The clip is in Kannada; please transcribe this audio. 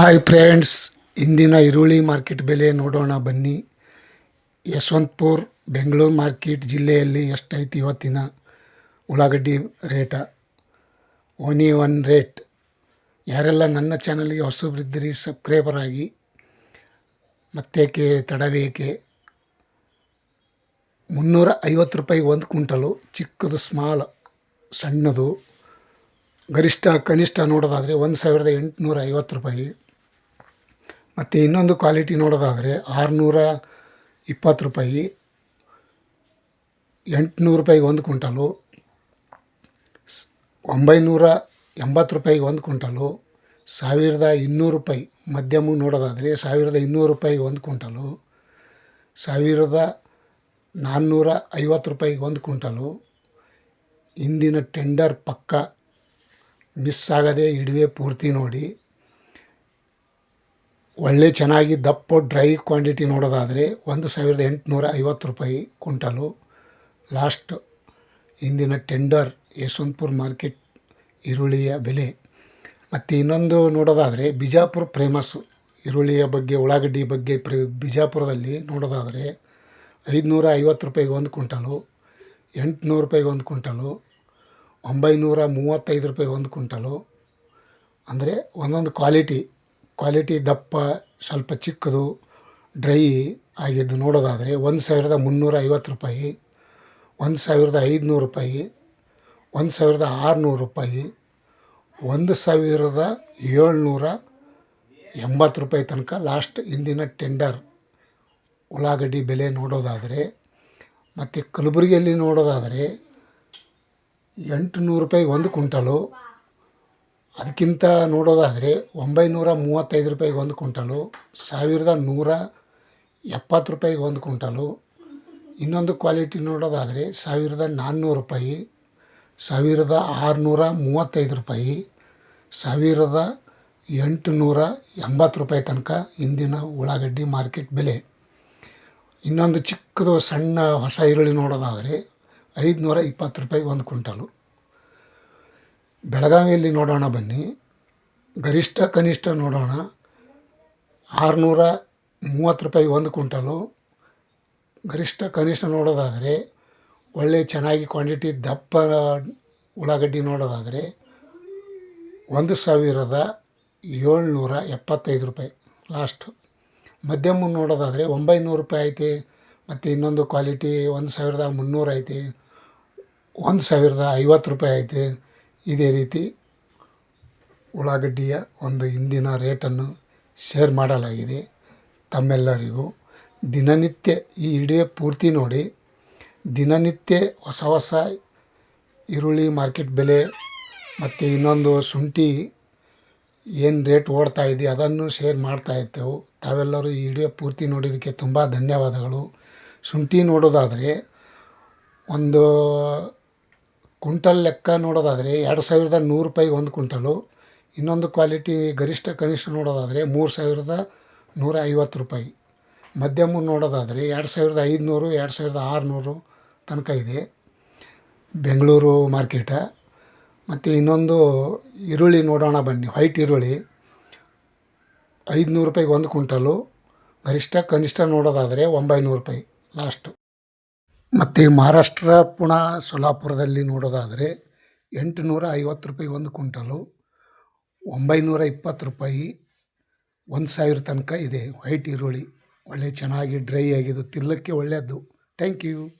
ಹಾಯ್ ಫ್ರೆಂಡ್ಸ್ ಇಂದಿನ ಈರುಳ್ಳಿ ಮಾರ್ಕೆಟ್ ಬೆಲೆ ನೋಡೋಣ ಬನ್ನಿ. ಯಶವಂತಪುರ್, ಬೆಂಗಳೂರು ಮಾರ್ಕೆಟ್ ಜಿಲ್ಲೆಯಲ್ಲಿ ಎಷ್ಟೈತಿ ಇವತ್ತಿನ ಉಳ್ಳಾಗಡ್ಡಿ ರೇಟ? ಓನಿ ಒನ್ ರೇಟ್ ಯಾರೆಲ್ಲ ನನ್ನ ಚಾನಲ್ಗೆ ಹೊಸಬ್ರಿದ್ದಿರಿ ಸಬ್ಸ್ಕ್ರೈಬರ್ ಆಗಿ, ಮತ್ತೇಕೆ ತಡವೇಕೆ? ಮುನ್ನೂರ ಐವತ್ತು ರೂಪಾಯಿ ಒಂದು ಕ್ವಿಂಟಲು, ಚಿಕ್ಕದು ಸ್ಮಾಲ್ ಸಣ್ಣದು, ಗರಿಷ್ಠ, ಕನಿಷ್ಠ ನೋಡೋದಾದರೆ ಒಂದು ಸಾವಿರದ ಎಂಟುನೂರ ಐವತ್ತು ರೂಪಾಯಿ. ಮತ್ತು ಇನ್ನೊಂದು ಕ್ವಾಲಿಟಿ ನೋಡೋದಾದರೆ ಆರುನೂರ ಇಪ್ಪತ್ತು ರೂಪಾಯಿ, ಎಂಟುನೂರು ರೂಪಾಯಿಗೆ ಒಂದು ಕ್ವಿಂಟಲು ಸ್- ಒಂಬೈನೂರ ಎಂಬತ್ತು ರೂಪಾಯಿಗೆ ಒಂದು ಕ್ವಿಂಟಲು, ಸಾವಿರದ ಇನ್ನೂರು ರೂಪಾಯಿ, ಮಧ್ಯಮ ನೋಡೋದಾದರೆ ಸಾವಿರದ ಇನ್ನೂರು ರೂಪಾಯಿಗೆ ಒಂದು ಕ್ವಿಂಟಲು, ಸಾವಿರದ ನಾನ್ನೂರ ಐವತ್ತು ರೂಪಾಯಿಗೆ ಒಂದು ಕ್ವಿಂಟಲು, ಇಂದಿನ ಟೆಂಡರ್ ಪಕ್ಕ ಮಿಸ್ ಆಗದೆ ಇಡುವೆ ಪೂರ್ತಿ ನೋಡಿ. ಒಳ್ಳೆ ಚೆನ್ನಾಗಿ ದಪ್ಪ ಡ್ರೈ ಕ್ವಾಂಟಿಟಿ ನೋಡೋದಾದರೆ ಒಂದು ಸಾವಿರದ ಎಂಟುನೂರ ಐವತ್ತು ರೂಪಾಯಿ ಕುಂಟಲು ಲಾಸ್ಟ್ ಇಂದಿನ ಟೆಂಡರ್ ಯಶವಂತಪುರ ಮಾರ್ಕೆಟ್ ಈರುಳ್ಳಿಯ ಬೆಲೆ. ಮತ್ತು ಇನ್ನೊಂದು ನೋಡೋದಾದರೆ ಬಿಜಾಪುರ ಫೇಮಸ್ಸು ಈರುಳ್ಳಿಯ ಬಗ್ಗೆ, ಉಳ್ಳಾಗಡ್ಡಿ ಬಗ್ಗೆ ಪ್ರ, ಬಿಜಾಪುರದಲ್ಲಿ ನೋಡೋದಾದರೆ ಐದುನೂರ ಐವತ್ತು ರೂಪಾಯಿಗೆ ಒಂದು ಕುಂಟಲು ಎಂಟುನೂರು ರೂಪಾಯಿಗೆ ಒಂದು ಕುಂಟಲು ಒಂಬೈನೂರ ಮೂವತ್ತೈದು ರೂಪಾಯಿಗೆ ಒಂದು ಕುಂಟಲು ಅಂದರೆ ಒಂದೊಂದು ಕ್ವಾಲಿಟಿ ಕ್ವಾಲಿಟಿ ದಪ್ಪ, ಸ್ವಲ್ಪ ಚಿಕ್ಕದು, ಡ್ರೈ ಆಗಿದ್ದು ನೋಡೋದಾದರೆ ಒಂದು ಸಾವಿರದ ಮುನ್ನೂರ ಐವತ್ತು ರೂಪಾಯಿ, ಒಂದು ಸಾವಿರದ ಐದುನೂರು ರೂಪಾಯಿ, ಒಂದು ಸಾವಿರದ ಆರುನೂರು ರೂಪಾಯಿ, ಒಂದು ಸಾವಿರದ ಏಳ್ನೂರ ಎಂಬತ್ತು ರೂಪಾಯಿ ತನಕ ಲಾಸ್ಟ್ ಇಂದಿನ ಟೆಂಡರ್ ಉಳ್ಳಾಗಡ್ಡಿ ಬೆಲೆ ನೋಡೋದಾದರೆ, ಮತ್ತು ಕಲಬುರಗಿಯಲ್ಲಿ ನೋಡೋದಾದರೆ ಎಂಟು ನೂರು ರೂಪಾಯಿಗೆ ಒಂದು ಕ್ವಿಂಟಲು ಅದಕ್ಕಿಂತ ನೋಡೋದಾದರೆ ಒಂಬೈನೂರ ಮೂವತ್ತೈದು ರೂಪಾಯಿಗೆ ಒಂದು ಕ್ವಿಂಟಲು, ಸಾವಿರದ ನೂರ ಎಪ್ಪತ್ತು ರೂಪಾಯಿಗೆ ಒಂದು ಕ್ವಿಂಟಲು. ಇನ್ನೊಂದು ಕ್ವಾಲಿಟಿ ನೋಡೋದಾದರೆ ಸಾವಿರದ ನಾನ್ನೂರು ರೂಪಾಯಿ, ಸಾವಿರದ ಆರುನೂರ ಮೂವತ್ತೈದು ರೂಪಾಯಿ, ಸಾವಿರದ ಎಂಟುನೂರ ಎಂಬತ್ತು ರೂಪಾಯಿ ತನಕ ಇಂದಿನ ಉಳ್ಳಾಗಡ್ಡಿ ಮಾರ್ಕೆಟ್ ಬೆಲೆ. ಇನ್ನೊಂದು ಚಿಕ್ಕದು ಸಣ್ಣ ಹೊಸ ಈರುಳ್ಳಿ ನೋಡೋದಾದರೆ ಐದುನೂರ ಇಪ್ಪತ್ತು ರೂಪಾಯಿಗೆ ಒಂದು ಕ್ವಿಂಟಲು. ಬೆಳಗಾವಿಯಲ್ಲಿ ನೋಡೋಣ ಬನ್ನಿ. ಗರಿಷ್ಠ ಕನಿಷ್ಠ ನೋಡೋಣ. ಆರುನೂರ ಮೂವತ್ತು ರೂಪಾಯಿ ಒಂದು ಕ್ವಿಂಟಲು. ಗರಿಷ್ಠ ಕನಿಷ್ಠ ನೋಡೋದಾದರೆ, ಒಳ್ಳೆ ಚೆನ್ನಾಗಿ ಕ್ವಾಂಟಿಟಿ ದಪ್ಪ ಉಳ್ಳಾಗಡ್ಡಿ ನೋಡೋದಾದರೆ, ಒಂದು ಸಾವಿರದ ಏಳ್ನೂರ ಎಪ್ಪತ್ತೈದು ರೂಪಾಯಿ ಲಾಸ್ಟು. ಮಧ್ಯಮ ನೋಡೋದಾದರೆ ಒಂಬೈನೂರು ರೂಪಾಯಿ ಐತೆ, ಮತ್ತು ಇನ್ನೊಂದು ಕ್ವಾಲಿಟಿ ಒಂದು ಸಾವಿರದ ಮುನ್ನೂರು ಐತೆ, ಒಂದು ಸಾವಿರದ ಐವತ್ತು ರೂಪಾಯಿ ಐತೆ. ಇದೇ ರೀತಿ ಉಳ್ಳಾಗಡ್ಡಿಯ ಒಂದು ಇಂದಿನ ರೇಟನ್ನು ಶೇರ್ ಮಾಡಲಾಗಿದೆ. ತಮ್ಮೆಲ್ಲರಿಗೂ ದಿನನಿತ್ಯ ಈ ವಿಡಿಯೋ ಪೂರ್ತಿ ನೋಡಿ, ದಿನನಿತ್ಯ ಹೊಸ ಹೊಸ ಈರುಳ್ಳಿ ಮಾರ್ಕೆಟ್ ಬೆಲೆ ಮತ್ತು ಇನ್ನೊಂದು ಶುಂಠಿ ಏನು ರೇಟ್ ಓಡ್ತಾ ಇದೆ ಅದನ್ನು ಶೇರ್ ಮಾಡ್ತಾ ಇರ್ತೇವೆ ತಾವೆಲ್ಲರೂ ಈ ವಿಡಿಯೋ ಪೂರ್ತಿ ನೋಡಿದ್ದಕ್ಕೆ ತುಂಬ ಧನ್ಯವಾದಗಳು. ಶುಂಠಿ ನೋಡೋದಾದರೆ ಒಂದು ಕುಂಟಲ್ ಲೆಕ್ಕ ನೋಡೋದಾದರೆ ಎರಡು ಸಾವಿರದ ನೂರು ರೂಪಾಯಿಗೆ ಒಂದು ಕುಂಟಲು ಇನ್ನೊಂದು ಕ್ವಾಲಿಟಿ ಗರಿಷ್ಠ ಕನಿಷ್ಠ ನೋಡೋದಾದರೆ ಮೂರು ಸಾವಿರದ ನೂರ ಐವತ್ತು ರೂಪಾಯಿ. ಮಧ್ಯಮ ನೋಡೋದಾದರೆ ಎರಡು ಸಾವಿರದ ಐದುನೂರು, ಎರಡು ಸಾವಿರದ ಆರುನೂರು ತನಕ ಇದೆ. ಬೆಂಗಳೂರು ಮಾರ್ಕೆಟ. ಮತ್ತು ಇನ್ನೊಂದು ಈರುಳ್ಳಿ ನೋಡೋಣ ಬನ್ನಿ. ವೈಟ್ ಈರುಳ್ಳಿ ಐದುನೂರು ರೂಪಾಯಿಗೆ ಒಂದು ಕುಂಟಲು ಗರಿಷ್ಠ ಕನಿಷ್ಠ ನೋಡೋದಾದರೆ ಒಂಬೈನೂರು ರೂಪಾಯಿ ಲಾಸ್ಟು. ಮತ್ತು ಮಹಾರಾಷ್ಟ್ರ, ಪುಣೆ ಸೊಲ್ಲಾಪುರದಲ್ಲಿ ನೋಡೋದಾದರೆ ಎಂಟುನೂರ ಐವತ್ತು ರೂಪಾಯಿ ಒಂದು ಕುಂಟಲು ಒಂಬೈನೂರ ಇಪ್ಪತ್ತು ರೂಪಾಯಿ ಒಂದು ಸಾವಿರ ತನಕ ಇದೆ. ವೈಟ್ ಈರುಳ್ಳಿ, ಒಳ್ಳೆ ಚೆನ್ನಾಗಿ ಡ್ರೈ ಆಗಿದ್ದು ತಿಲ್ಲಕ್ಕೆ ಒಳ್ಳೆಯದು ಥ್ಯಾಂಕ್ ಯು.